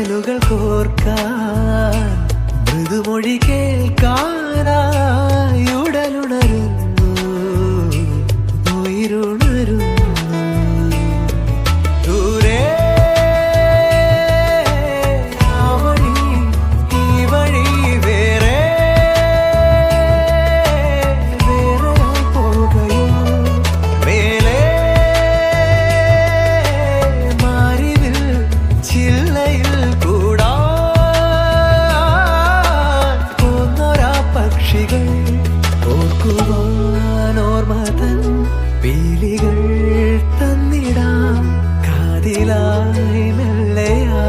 കടലുകൾ കോർക്കാൻ മൃദുമൊഴി കേൾക്കാനായി ഓർമ്മതൻ വേലികൾ തന്നിടാം. കാതിലായി മെല്ലയാ